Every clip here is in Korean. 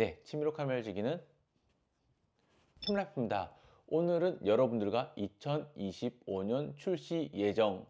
네, 치미로 카메라 지기는 캠라프입니다. 오늘은 여러분들과 2025년 출시 예정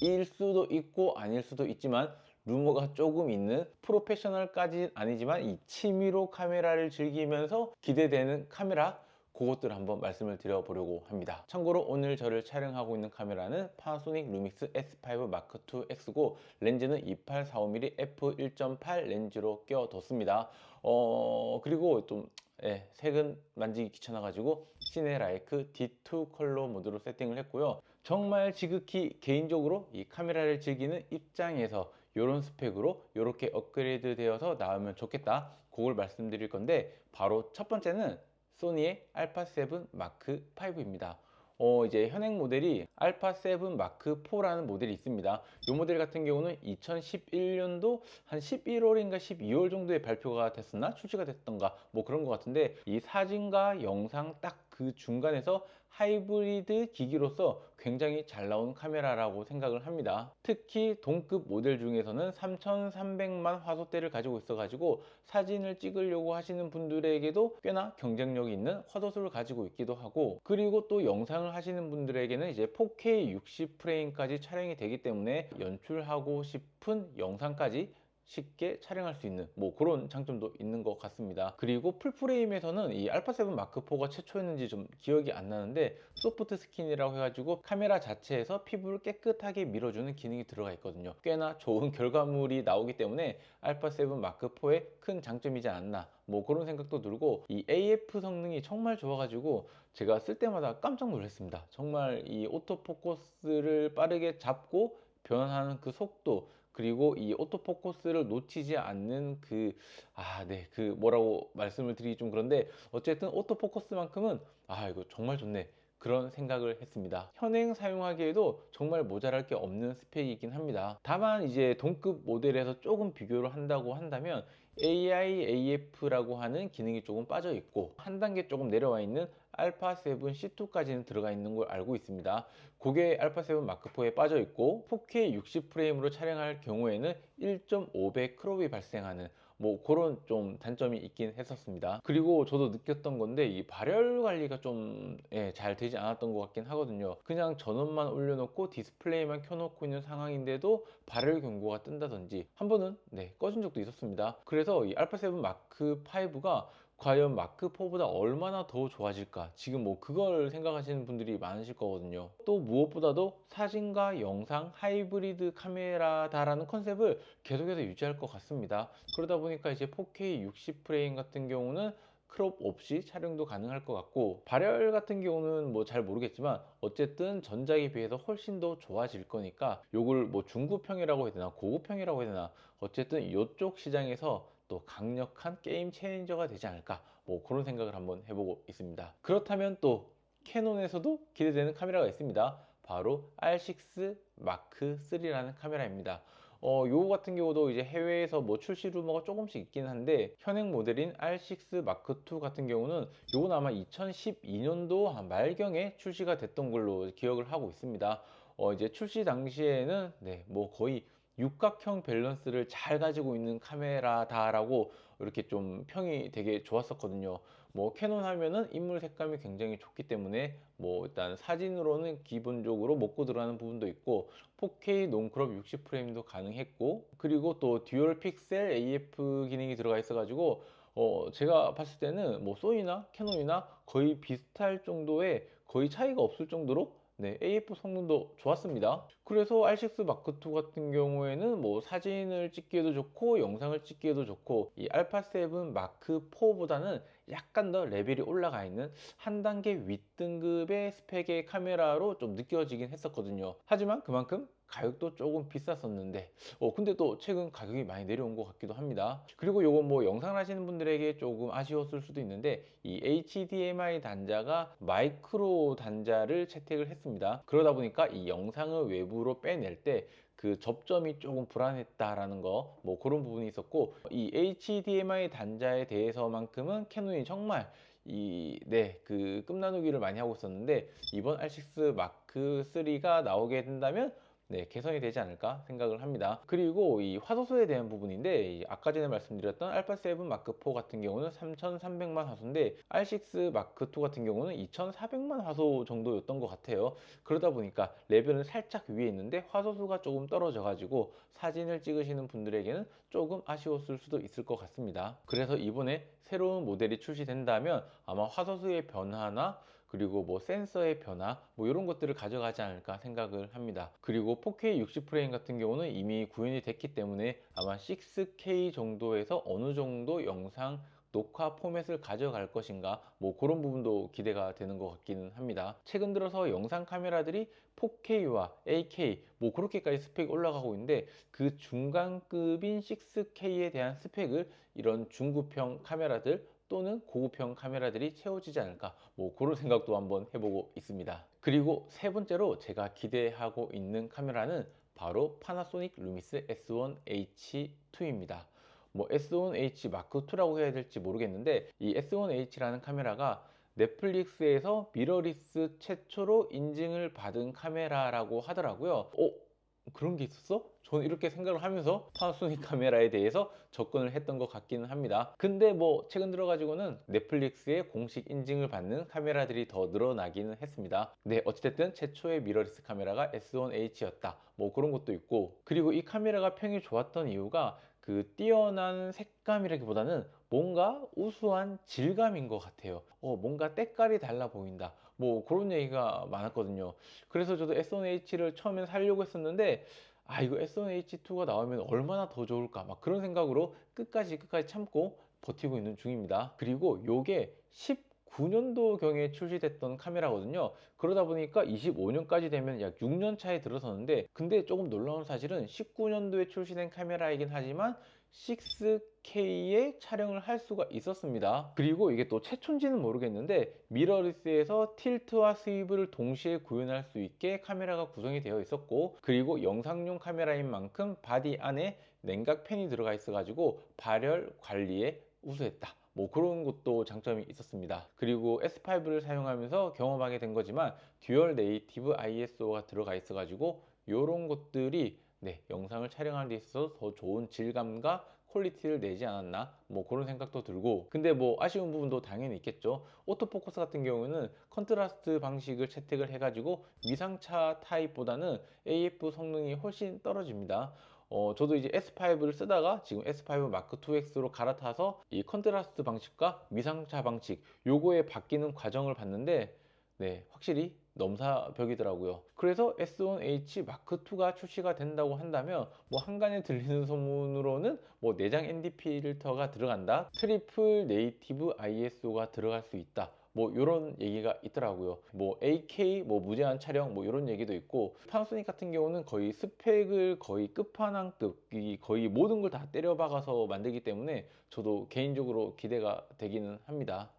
일 수도 있고 아닐 수도 있지만 루머가 조금 있는 프로페셔널까지는 아니지만 이 취미로 카메라를 즐기면서 기대되는 카메라 그것들 한번 말씀을 드려보려고 합니다. 참고로 오늘 저를 촬영하고 있는 카메라는 파나소닉 루믹스 S5 마크 2 X고 렌즈는 2845mm f1.8 렌즈로 껴뒀습니다. 어 그리고 좀 예, 색은 만지기 귀찮아가지고 시네라이크 D2 컬러 모드로 세팅을 했고요. 정말 지극히 개인적으로 이 카메라를 즐기는 입장에서 이런 스펙으로 이렇게 업그레이드 되어서 나오면 좋겠다. 그걸 말씀드릴 건데 바로 첫 번째는 소니의 알파 7 마크 5입니다. 어, 이제 현행 모델이 알파 7 마크 4라는 모델이 있습니다. 이 모델 같은 경우는 2011년도 한 11월인가 12월 정도에 발표가 됐었나? 출시가 됐던가? 뭐 그런 것 같은데 이 사진과 영상 딱 그 중간에서 하이브리드 기기로서 굉장히 잘 나온 카메라라고 생각을 합니다. 특히 동급 모델 중에서는 3300만 화소대를 가지고 있어 가지고 사진을 찍으려고 하시는 분들에게도 꽤나 경쟁력이 있는 화소수를 가지고 있기도 하고 그리고 또 영상을 하시는 분들에게는 이제 4K 60프레임까지 촬영이 되기 때문에 연출하고 싶은 영상까지 쉽게 촬영할 수 있는 뭐 그런 장점도 있는 것 같습니다. 그리고 풀프레임에서는 이 알파7 마크4가 최초였는지 좀 기억이 안 나는데 소프트 스킨이라고 해가지고 카메라 자체에서 피부를 깨끗하게 밀어주는 기능이 들어가 있거든요. 꽤나 좋은 결과물이 나오기 때문에 알파7 마크4의 큰 장점이지 않나 뭐 그런 생각도 들고 이 AF 성능이 정말 좋아가지고 제가 쓸 때마다 깜짝 놀랐습니다. 정말 이 오토포커스를 빠르게 잡고 변하는 그 속도 그리고 이 오토포커스를 놓치지 않는 그, 아, 네, 그 뭐라고 말씀을 드리기 좀 그런데 어쨌든 오토포커스만큼은 아, 이거 정말 좋네. 그런 생각을 했습니다. 현행 사용하기에도 정말 모자랄 게 없는 스펙이긴 합니다. 다만 이제 동급 모델에서 조금 비교를 한다고 한다면 AI AF라고 하는 기능이 조금 빠져 있고 한 단계 조금 내려와 있는 알파 7 C2까지는 들어가 있는 걸 알고 있습니다. 그게 알파 7 마크 4에 빠져 있고 4K 60 프레임으로 촬영할 경우에는 1.5배 크롭이 발생하는 뭐 그런 좀 단점이 있긴 했었습니다. 그리고 저도 느꼈던 건데 이 발열 관리가 좀잘 예, 되지 않았던 것 같긴 하거든요. 그냥 전원만 올려놓고 디스플레이만 켜놓고 있는 상황인데도 발열 경고가 뜬다든지 한 번은 네, 꺼진 적도 있었습니다. 그래서 이 알파 7 마크 5가 과연 마크 4보다 얼마나 더 좋아질까? 지금 뭐 그걸 생각하시는 분들이 많으실 거거든요. 또 무엇보다도 사진과 영상 하이브리드 카메라다라는 컨셉을 계속해서 유지할 것 같습니다. 그러다 보니까 이제 4K 60 프레임 같은 경우는 크롭 없이 촬영도 가능할 것 같고 발열 같은 경우는 뭐 잘 모르겠지만 어쨌든 전작에 비해서 훨씬 더 좋아질 거니까 요걸 뭐 중급형이라고 해야 되나 고급형이라고 해야 되나 어쨌든 이쪽 시장에서 또 강력한 게임 체인저가 되지 않을까? 뭐 그런 생각을 한번 해보고 있습니다. 그렇다면 또 캐논에서도 기대되는 카메라가 있습니다. 바로 R6 마크 3라는 카메라입니다. 어, 요 같은 경우도 이제 해외에서 뭐 출시 루머가 조금씩 있긴 한데 현행 모델인 R6 마크 2 같은 경우는 요건 아마 2012년도 말경에 출시가 됐던 걸로 기억을 하고 있습니다. 어, 이제 출시 당시에는 네, 뭐 거의 육각형 밸런스를 잘 가지고 있는 카메라다라고 이렇게 좀 평이 되게 좋았었거든요. 뭐 캐논 하면은 인물 색감이 굉장히 좋기 때문에 뭐 일단 사진으로는 기본적으로 먹고 들어가는 부분도 있고 4K 논크롭 60프레임도 가능했고 그리고 또 듀얼 픽셀 AF 기능이 들어가 있어가지고 어 제가 봤을 때는 뭐 소니나 캐논이나 거의 비슷할 정도의 거의 차이가 없을 정도로 네, AF 성능도 좋았습니다. 그래서 R6 마크 2 같은 경우에는 뭐 사진을 찍기에도 좋고 영상을 찍기에도 좋고 이 알파 7 마크 4보다는 약간 더 레벨이 올라가 있는 한 단계 윗등급의 스펙의 카메라로 좀 느껴지긴 했었거든요. 하지만 그만큼 가격도 조금 비쌌었는데 어 근데 또 최근 가격이 많이 내려온 것 같기도 합니다. 그리고 요건 뭐 영상을 하시는 분들에게 조금 아쉬웠을 수도 있는데 이 HDMI 단자가 마이크로 단자를 채택을 했습니다. 그러다 보니까 이 영상을 외부로 빼낼 때 그 접점이 조금 불안했다라는 거 뭐 그런 부분이 있었고 이 HDMI 단자에 대해서만큼은 캐논이 정말 이, 네, 그, 끝나누기를 많이 하고 있었는데, 이번 R6 마크 3가 나오게 된다면, 네, 개선이 되지 않을까 생각을 합니다. 그리고 이 화소수에 대한 부분인데 이 아까 전에 말씀드렸던 알파 7 마크 4 같은 경우는 3,300만 화소인데 R6 마크 2 같은 경우는 2,400만 화소 정도였던 것 같아요. 그러다 보니까 레벨은 살짝 위에 있는데 화소수가 조금 떨어져 가지고 사진을 찍으시는 분들에게는 조금 아쉬웠을 수도 있을 것 같습니다. 그래서 이번에 새로운 모델이 출시된다면 아마 화소수의 변화나 그리고 뭐 센서의 변화 뭐 이런 것들을 가져가지 않을까 생각을 합니다. 그리고 4K 60프레임 같은 경우는 이미 구현이 됐기 때문에 아마 6K 정도에서 어느 정도 영상 녹화 포맷을 가져갈 것인가 뭐 그런 부분도 기대가 되는 것 같기는 합니다. 최근 들어서 영상 카메라들이 4K와 8K 뭐 그렇게까지 스펙이 올라가고 있는데 그 중간급인 6K에 대한 스펙을 이런 중급형 카메라들 또는 고급형 카메라들이 채워지지 않을까? 뭐 그런 생각도 한번 해보고 있습니다. 그리고 세 번째로 제가 기대하고 있는 카메라는 바로 파나소닉 루미스 S1H2입니다. 뭐 S1H 마크2라고 해야 될지 모르겠는데 이 S1H라는 카메라가 넷플릭스에서 미러리스 최초로 인증을 받은 카메라라고 하더라고요. 어? 그런 게 있었어? 저는 이렇게 생각을 하면서 파나소닉 카메라에 대해서 접근을 했던 것 같기는 합니다. 근데 뭐 최근 들어가지고는 넷플릭스의 공식 인증을 받는 카메라들이 더 늘어나기는 했습니다. 네, 어찌됐든 최초의 미러리스 카메라가 S1H였다. 뭐 그런 것도 있고 그리고 이 카메라가 평이 좋았던 이유가 그 뛰어난 색감이라기보다는 뭔가 우수한 질감인 것 같아요. 어, 뭔가 때깔이 달라 보인다. 뭐 그런 얘기가 많았거든요. 그래서 저도 S1H를 처음엔 살려고 했었는데 아 이거 S1H2가 나오면 얼마나 더 좋을까 막 그런 생각으로 끝까지 끝까지 참고 버티고 있는 중입니다. 그리고 요게 19년도 경에 출시됐던 카메라거든요. 그러다 보니까 25년까지 되면 약 6년 차에 들어서는데 근데 조금 놀라운 사실은 19년도에 출시된 카메라이긴 하지만 6K의 촬영을 할 수가 있었습니다. 그리고 이게 또 최초인지는 모르겠는데 미러리스에서 틸트와 스위브를 동시에 구현할 수 있게 카메라가 구성이 되어 있었고 그리고 영상용 카메라인 만큼 바디 안에 냉각팬이 들어가 있어 가지고 발열 관리에 우수했다. 뭐 그런 것도 장점이 있었습니다. 그리고 S5를 사용하면서 경험하게 된 거지만 듀얼 네이티브 ISO가 들어가 있어 가지고 이런 것들이 네, 영상을 촬영하는 데 있어서 더 좋은 질감과 퀄리티를 내지 않았나? 뭐 그런 생각도 들고. 근데 뭐 아쉬운 부분도 당연히 있겠죠. 오토포커스 같은 경우는 컨트라스트 방식을 채택을 해가지고 위상차 타입보다는 AF 성능이 훨씬 떨어집니다. 어, 저도 이제 S5를 쓰다가 지금 S5 마크 2X로 갈아타서 이 컨트라스트 방식과 위상차 방식 요거에 바뀌는 과정을 봤는데 네 확실히 넘사벽이더라고요. 그래서 S1H 마크2가 출시가 된다고 한다면 뭐 한간에 들리는 소문으로는 뭐 내장 ND 필터가 들어간다. 트리플 네이티브 ISO가 들어갈 수 있다. 뭐 이런 얘기가 있더라고요. 뭐 AK 뭐 무제한 촬영 뭐 이런 얘기도 있고 파나소닉 같은 경우는 거의 스펙을 거의 끝판왕급 이 거의 모든 걸 다 때려 박아서 만들기 때문에 저도 개인적으로 기대가 되기는 합니다.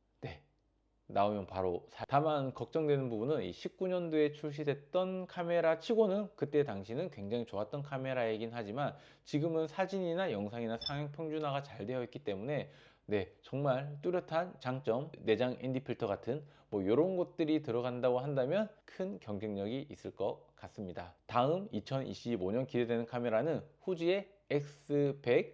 나오면 바로 사... 다만 걱정되는 부분은 이 19년도에 출시됐던 카메라 치고는 그때 당시는 굉장히 좋았던 카메라이긴 하지만 지금은 사진이나 영상이나 상향 평준화가 잘 되어 있기 때문에 네 정말 뚜렷한 장점 내장 ND 필터 같은 뭐 이런 것들이 들어간다고 한다면 큰 경쟁력이 있을 것 같습니다. 다음 2025년 기대되는 카메라는 후지의 X100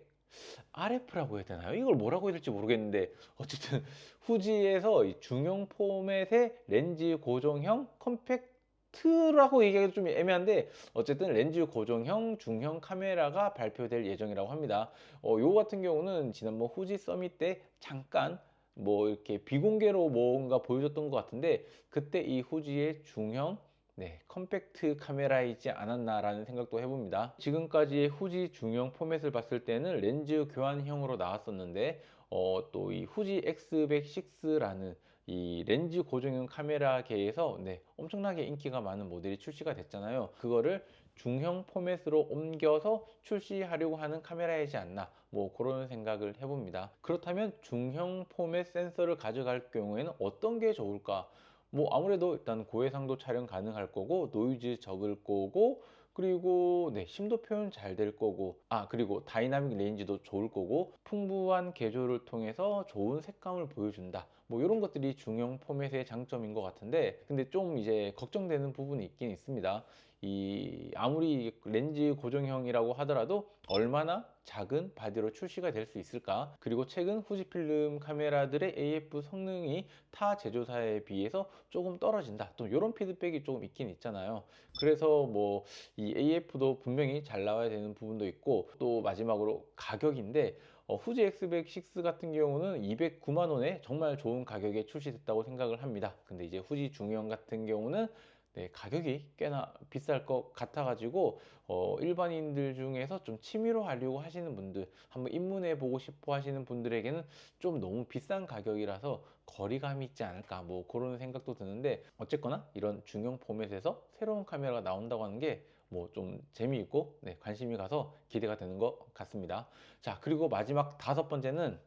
RF라고 해야 되나요? 이걸 뭐라고 해야 될지 모르겠는데 어쨌든 후지에서 중형 포맷의 렌즈 고정형 컴팩트라고 얘기하기도 좀 애매한데 어쨌든 렌즈 고정형 중형 카메라가 발표될 예정이라고 합니다. 어, 요 같은 경우는 지난번 후지 서밋 때 잠깐 뭐 이렇게 비공개로 뭔가 보여줬던 것 같은데 그때 이 후지의 중형 네, 컴팩트 카메라이지 않았나라는 생각도 해봅니다. 지금까지 후지 중형 포맷을 봤을 때는 렌즈 교환형으로 나왔었는데 어, 또 이 후지 X106라는 이 렌즈 고정형 카메라계에서 네, 엄청나게 인기가 많은 모델이 출시가 됐잖아요. 그거를 중형 포맷으로 옮겨서 출시하려고 하는 카메라이지 않나 뭐 그런 생각을 해봅니다. 그렇다면 중형 포맷 센서를 가져갈 경우에는 어떤 게 좋을까? 뭐 아무래도 일단 고해상도 촬영 가능할 거고 노이즈 적을 거고 그리고 네 심도 표현 잘 될 거고 아 그리고 다이나믹 레인지도 좋을 거고 풍부한 개조를 통해서 좋은 색감을 보여준다. 뭐 이런 것들이 중형 포맷의 장점인 것 같은데 근데 좀 이제 걱정되는 부분이 있긴 있습니다 이 아무리 렌즈 고정형이라고 하더라도 얼마나 작은 바디로 출시가 될 수 있을까? 그리고 최근 후지필름 카메라들의 AF 성능이 타 제조사에 비해서 조금 떨어진다. 또 이런 피드백이 조금 있긴 있잖아요. 그래서 뭐 이 AF도 분명히 잘 나와야 되는 부분도 있고 또 마지막으로 가격인데 어, 후지 X100 같은 경우는 209만 원에 정말 좋은 가격에 출시됐다고 생각을 합니다. 근데 이제 후지 중형 같은 경우는 네, 가격이 꽤나 비쌀 것 같아 가지고 어, 일반인들 중에서 좀 취미로 하려고 하시는 분들 한번 입문해 보고 싶어 하시는 분들에게는 좀 너무 비싼 가격이라서 거리감이 있지 않을까 뭐 그런 생각도 드는데 어쨌거나 이런 중형 포맷에서 새로운 카메라가 나온다고 하는 게 뭐 좀 재미있고 네, 관심이 가서 기대가 되는 것 같습니다. 자 그리고 마지막 다섯 번째는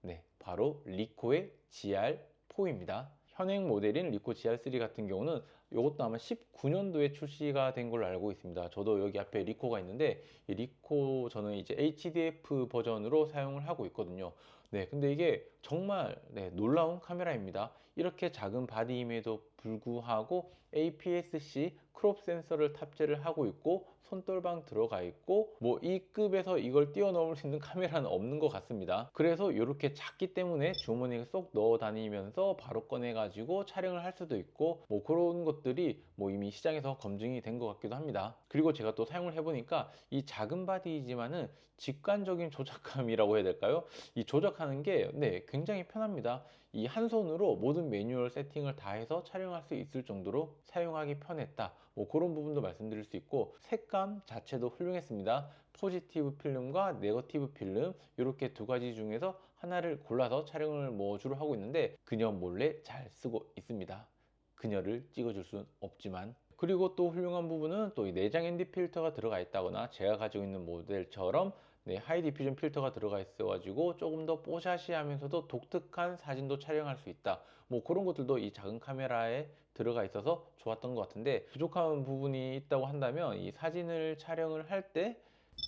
네 바로 리코의 GR4입니다. 현행 모델인 리코 GR3 같은 경우는 이것도 아마 19년도에 출시가 된 걸로 알고 있습니다. 저도 여기 앞에 리코가 있는데 이 리코 저는 이제 HDF 버전으로 사용을 하고 있거든요. 네, 근데 이게 정말 네, 놀라운 카메라입니다. 이렇게 작은 바디임에도 불구하고 APS-C 크롭 센서를 탑재를 하고 있고 손떨방 들어가 있고 뭐 이 급에서 이걸 뛰어넘을 수 있는 카메라는 없는 것 같습니다. 그래서 이렇게 작기 때문에 주머니에 쏙 넣어 다니면서 바로 꺼내 가지고 촬영을 할 수도 있고 뭐 그런 것들이 뭐 이미 시장에서 검증이 된 것 같기도 합니다. 그리고 제가 또 사용을 해보니까 이 작은 바디이지만은 직관적인 조작감이라고 해야 될까요? 이 조작하는 게 네, 굉장히 편합니다. 이 한 손으로 모든 매뉴얼 세팅을 다 해서 촬영할 수 있을 정도로 사용하기 편했다. 뭐 그런 부분도 말씀드릴 수 있고 색감 자체도 훌륭했습니다. 포지티브 필름과 네거티브 필름 이렇게 두 가지 중에서 하나를 골라서 촬영을 뭐 주로 하고 있는데 그녀 몰래 잘 쓰고 있습니다. 그녀를 찍어줄 수는 없지만 그리고 또 훌륭한 부분은 또 이 내장 ND 필터가 들어가 있다거나 제가 가지고 있는 모델처럼 네, 하이 디퓨전 필터가 들어가 있어 가지고 조금 더 뽀샤시 하면서도 독특한 사진도 촬영할 수 있다. 뭐 그런 것들도 이 작은 카메라에 들어가 있어서 좋았던 것 같은데 부족한 부분이 있다고 한다면 이 사진을 촬영을 할 때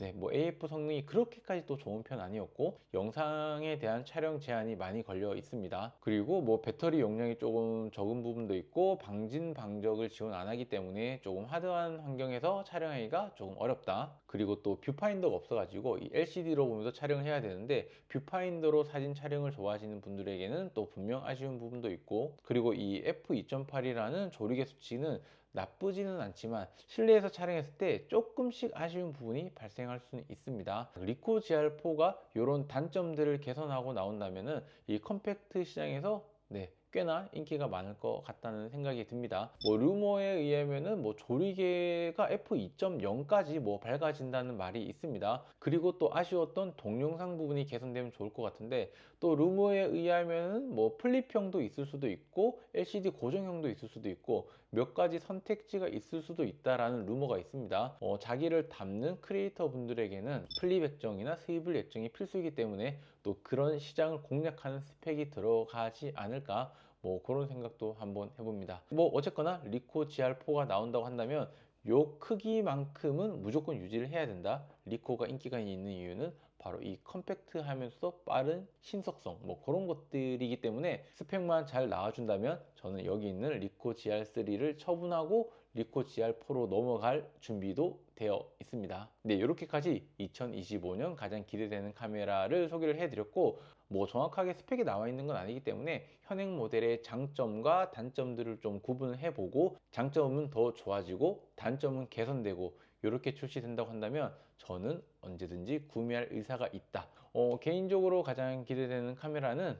네, 뭐 AF 성능이 그렇게까지 또 좋은 편 아니었고 영상에 대한 촬영 제한이 많이 걸려 있습니다. 그리고 뭐 배터리 용량이 조금 적은 부분도 있고 방진 방적을 지원 안 하기 때문에 조금 하드한 환경에서 촬영하기가 조금 어렵다. 그리고 또 뷰파인더가 없어가지고 이 LCD로 보면서 촬영을 해야 되는데 뷰파인더로 사진 촬영을 좋아하시는 분들에게는 또 분명 아쉬운 부분도 있고 그리고 이 f2.8이라는 조리개 수치는 나쁘지는 않지만 실내에서 촬영했을 때 조금씩 아쉬운 부분이 발생할 수는 있습니다. 리코 GR4가 이런 단점들을 개선하고 나온다면 은 이 컴팩트 시장에서 네, 꽤나 인기가 많을 것 같다는 생각이 듭니다. 뭐 루머에 의하면은 뭐 조리개가 f2.0까지 뭐 밝아진다는 말이 있습니다. 그리고 또 아쉬웠던 동영상 부분이 개선되면 좋을 것 같은데 또 루머에 의하면은 뭐 플립형도 있을 수도 있고 LCD 고정형도 있을 수도 있고 몇 가지 선택지가 있을 수도 있다라는 루머가 있습니다. 어, 자기를 담는 크리에이터 분들에게는 플립 액정이나 스위블 액정이 필수이기 때문에 또 그런 시장을 공략하는 스펙이 들어가지 않을까 뭐 그런 생각도 한번 해봅니다. 뭐 어쨌거나 리코 GR4가 나온다고 한다면 요 크기만큼은 무조건 유지를 해야 된다. 리코가 인기가 있는 이유는 바로 이 컴팩트하면서도 빠른 신속성 뭐 그런 것들이기 때문에 스펙만 잘 나와준다면 저는 여기 있는 리코 GR3를 처분하고 리코 GR4로 넘어갈 준비도 되어 있습니다. 네, 이렇게까지 2025년 가장 기대되는 카메라를 소개를 해드렸고 뭐 정확하게 스펙이 나와 있는 건 아니기 때문에 현행 모델의 장점과 단점들을 좀 구분을 해보고 장점은 더 좋아지고 단점은 개선되고 이렇게 출시된다고 한다면 저는 언제든지 구매할 의사가 있다. 어, 개인적으로 가장 기대되는 카메라는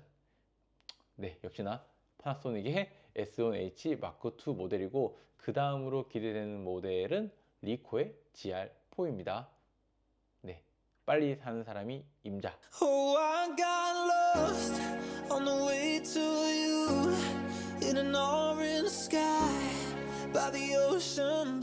네, 역시나 파나소닉의 S1H M2 모델이고 그 다음으로 기대되는 모델은 리코의 GR4입니다. 네, 빨리 사는 사람이 임자. Oh, by the ocean